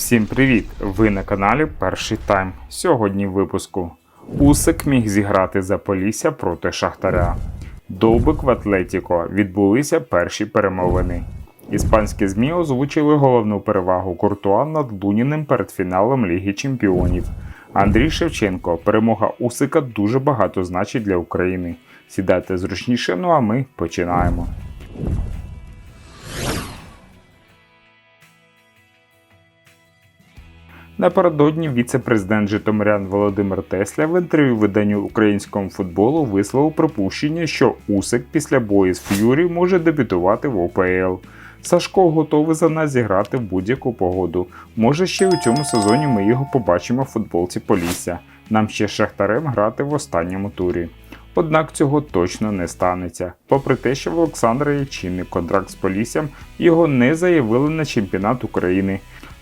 Всім привіт! Ви на каналі Перший Тайм. Сьогодні в випуску. Усик міг зіграти за Полісся проти Шахтаря. Довбик в Атлетіко відбулися перші перемовини. Іспанські ЗМІ озвучили головну перевагу Куртуа над Луніним перед фіналом Ліги Чемпіонів. Андрій Шевченко, перемога Усика дуже багато значить для України. Сідайте зручніше, ну а ми починаємо. Напередодні віце-президент Житомирян Володимир Тесля в інтерв'ю виданню українському футболу висловив припущення, що Усик після бою з Ф'юрі може дебютувати в ОПЛ. Сашко готовий за нас зіграти в будь-яку погоду. Може ще у цьому сезоні ми його побачимо в футболці Полісся. Нам ще Шахтарем грати в останньому турі. Однак цього точно не станеться. Попри те, що в Олександра є чинний контракт з Поліссям, його не заявили на чемпіонат України.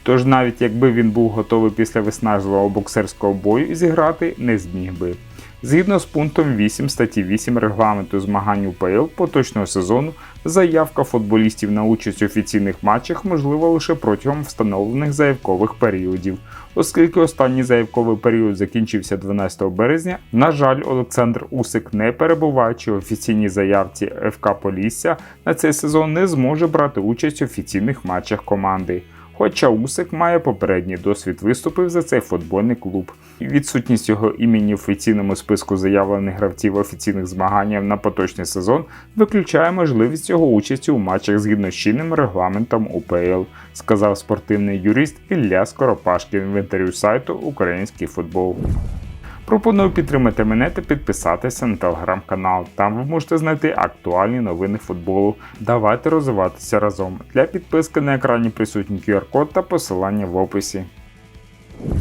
Тож навіть якби він був готовий після виснажливого боксерського бою зіграти, не зміг би. Згідно з пунктом 8 статті 8 регламенту змагань УПЛ поточного сезону, заявка футболістів на участь у офіційних матчах можлива лише протягом встановлених заявкових періодів. Оскільки останній заявковий період закінчився 12 березня, на жаль, Олександр Усик, не перебуваючи в офіційній заявці ФК Полісся, на цей сезон не зможе брати участь у офіційних матчах команди. Хоча Усик має попередній досвід виступив за цей футбольний клуб. Відсутність його імені в офіційному списку заявлених гравців офіційних змаганнях на поточний сезон виключає можливість його участі у матчах згідно з чинним регламентом УПЛ, сказав спортивний юрист Ілля Скоропашкін в інтерв'ю сайту Український футбол. Пропоную підтримати мене та підписатися на телеграм-канал. Там ви можете знайти актуальні новини футболу. Давайте розвиватися разом. Для підписки на екрані присутній QR-код та посилання в описі.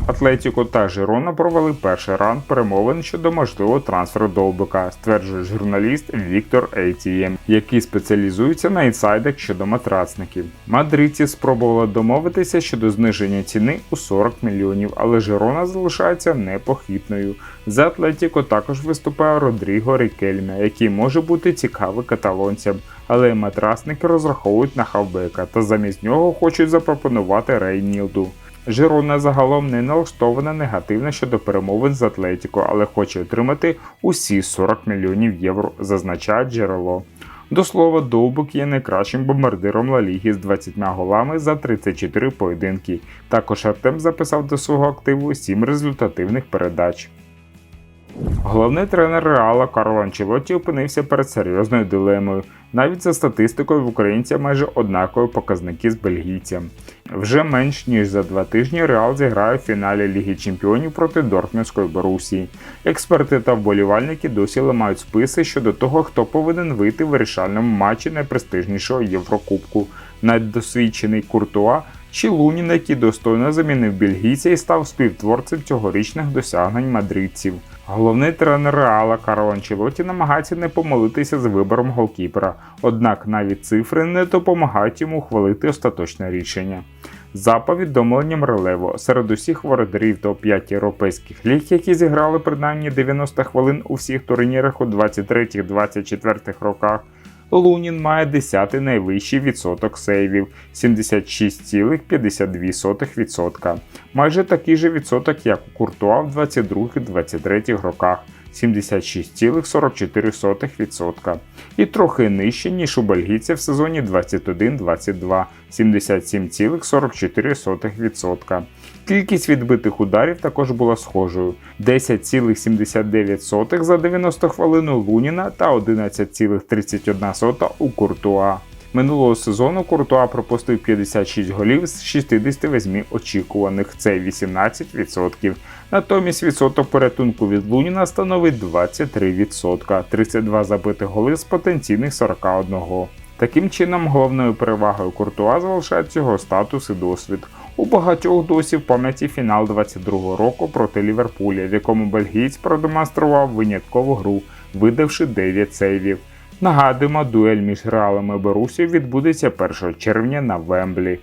Атлетіко та Жирона провели перший раунд перемовин щодо можливого трансферу Довбика, стверджує журналіст Віктор Ейтієм, який спеціалізується на інсайдах щодо матрацників. Мадридці спробували домовитися щодо зниження ціни у 40 мільйонів, але Жирона залишається непохитною. За Атлетіко також виступає Родріго Рікельме, який може бути цікавий каталонцям, але матрасники розраховують на хавбека та замість нього хочуть запропонувати Рейнілду. Жирона загалом не налаштована негативно щодо перемовин з Атлетіко, але хоче отримати усі 40 мільйонів євро, зазначає джерело. До слова, Довбук є найкращим бомбардиром Ла Ліги з 20 голами за 34 поєдинки. Також Артем записав до свого активу 7 результативних передач. Головний тренер Реала Карло Анчелотті опинився перед серйозною дилемою. Навіть за статистикою в українця майже однакові показники з бельгійцем. Вже менш ніж за два тижні Реал зіграє в фіналі Ліги Чемпіонів проти Дортмундської Борусії. Експерти та вболівальники досі ламають списи щодо того, хто повинен вийти в вирішальному матчі найпрестижнішого Єврокубку. Найдосвідчений Куртуа чи Лунін, який достойно замінив бельгійця і став співтворцем цьогорічних досягнень мадридців. Головний тренер Реала Карло Анчелоті намагається не помилитися з вибором голкіпера, однак навіть цифри не допомагають йому ухвалити остаточне рішення. За повідомленням Релево, серед усіх вородарів топ-5 європейських ліг, які зіграли принаймні 90 хвилин у всіх турнірах у 23-24 роках, Лунін має 10 найвищий відсоток сейвів 76,52%. Майже такий же відсоток, як у Куртуа в 22-23 роках 76,44%. І трохи нижче, ніж у бельгійця в сезоні 21-22 77,44%. Кількість відбитих ударів також була схожою: 10,79 за 90 хвилин у Луніна та 11,31 у Куртуа. Минулого сезону Куртуа пропустив 56 голів з 68 очікуваних, це 18%. Натомість відсоток порятунку від Луніна становить 23%, 32 забитих голи з потенційних 41. Таким чином, головною перевагою Куртуа залишається його статус і досвід. У багатьох досі в пам'яті фінал 22-го року проти Ліверпуля, в якому бельгієць продемонстрував виняткову гру, видавши 9 сейвів. Нагадуємо, дуель між Реалом і відбудеться 1 червня на Вемблі.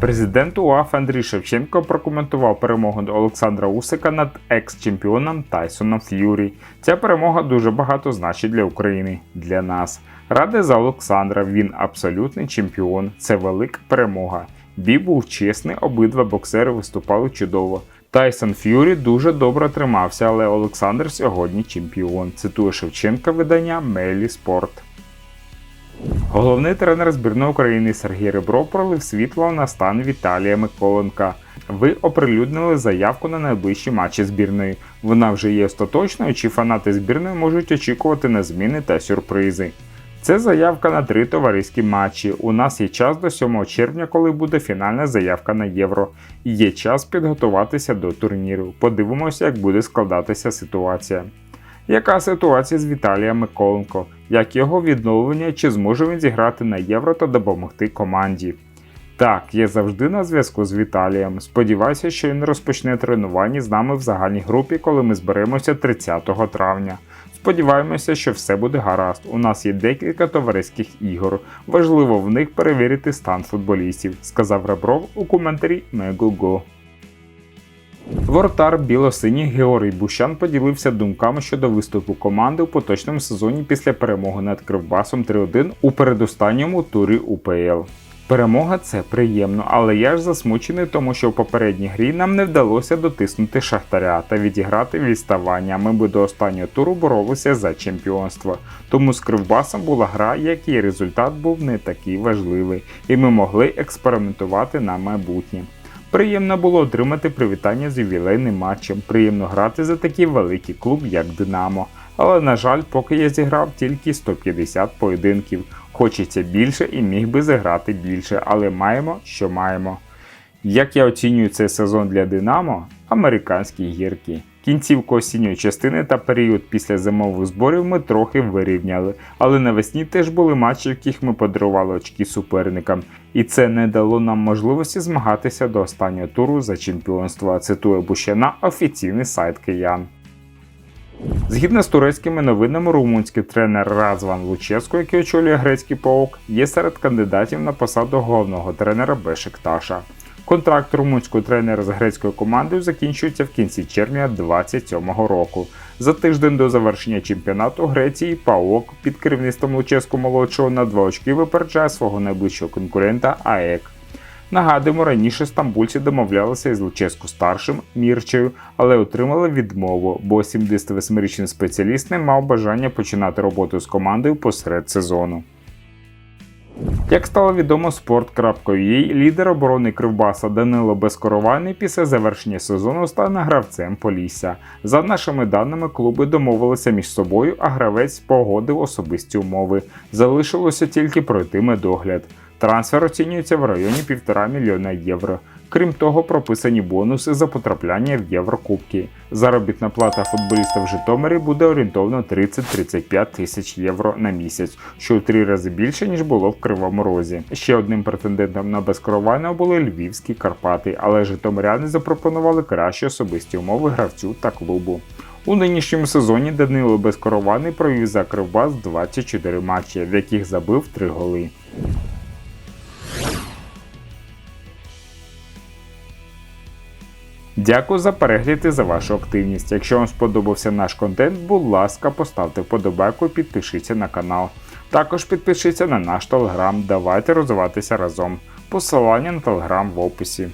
Президент УАФ Андрій Шевченко прокоментував перемогу Олександра Усика над екс-чемпіоном Тайсоном Ф'юрі. Ця перемога дуже багато значить для України, для нас. Ради за Олександра, він абсолютний чемпіон. Це велика перемога. Бій був чесний, обидва боксери виступали чудово. Тайсон Ф'юрі дуже добре тримався, але Олександр сьогодні чемпіон. Цитує Шевченка видання Мелі Спорт. Головний тренер збірної України Сергій Ребро пролив світло на стан Віталія Миколенка. Ви оприлюднили заявку на найближчі матчі збірної. Вона вже є остаточною, чи фанати збірної можуть очікувати на зміни та сюрпризи. Це заявка на три товариські матчі. У нас є час до 7 червня, коли буде фінальна заявка на євро. І є час підготуватися до турніру. Подивимося, як буде складатися ситуація. Яка ситуація з Віталієм Миколенко? Як його відновлення, чи зможе він зіграти на євро та допомогти команді? Так, я завжди на зв'язку з Віталієм. Сподіваюся, що він розпочне тренування з нами в загальній групі, коли ми зберемося 30 травня. Сподіваємося, що все буде гаразд. У нас є декілька товариських ігор. Важливо в них перевірити стан футболістів, сказав Ребров у коментарі Мегого. Вортар білосиній Георгій Бущан поділився думками щодо виступу команди у поточному сезоні після перемоги над Кривбасом 3-1 у передостанньому турі УПЛ. Перемога це приємно, але я ж засмучений, тому що в попередній грі нам не вдалося дотиснути шахтаря та відіграти відставання. Ми би до останнього туру боролися за чемпіонство. Тому з Кривбасом була гра, який результат був не такий важливий, і ми могли експериментувати на майбутнє. Приємно було отримати привітання з ювілейним матчем. Приємно грати за такий великий клуб, як Динамо. Але, на жаль, поки я зіграв тільки 150 поєдинків. Хочеться більше і міг би зіграти більше, але маємо, що маємо. Як я оцінюю цей сезон для Динамо, американські гірки. Кінцівку осінньої частини та період після зимових зборів ми трохи вирівняли, але навесні теж були матчі, в яких ми подарували очки суперникам, і це не дало нам можливості змагатися до останнього туру за чемпіонство. Цитує Бущана офіційний сайт киян. Згідно з турецькими новинами, румунський тренер Разван Луческо, який очолює грецький паук, є серед кандидатів на посаду головного тренера Бешикташа. Контракт румунського тренера з грецькою командою закінчується в кінці червня 2027 року. За тиждень до завершення чемпіонату Греції ПАОК під керівництвом Луческо молодшого на два очки випереджає свого найближчого конкурента АЕК. Нагадуємо, раніше стамбульці домовлялися із Луческо старшим Мірчею, але отримали відмову, бо 78-річний спеціаліст не мав бажання починати роботу з командою посеред сезону. Як стало відомо sport.ua, лідер оборони Кривбаса Данило Безкоровайний після завершення сезону стане гравцем Полісся. За нашими даними, клуби домовилися між собою, а гравець погодив особисті умови. Залишилося тільки пройти медогляд. Трансфер оцінюється в районі 1,5 мільйона євро. Крім того, прописані бонуси за потрапляння в Єврокубки. Заробітна плата футболіста в Житомирі буде орієнтовно 30-35 тисяч євро на місяць, що в три рази більше ніж було в Кривому Розі. Ще одним претендентом на безкоровайного були львівські Карпати, але житомиряни запропонували кращі особисті умови гравцю та клубу. У нинішньому сезоні Данило Безкорований провів за Кривбас 24 матчі, в яких забив 3 голи. Дякую за перегляд і за вашу активність. Якщо вам сподобався наш контент, будь ласка, поставте вподобайку і підпишіться на канал. Також підпишіться на наш телеграм. Давайте розвиватися разом. Посилання на телеграм в описі.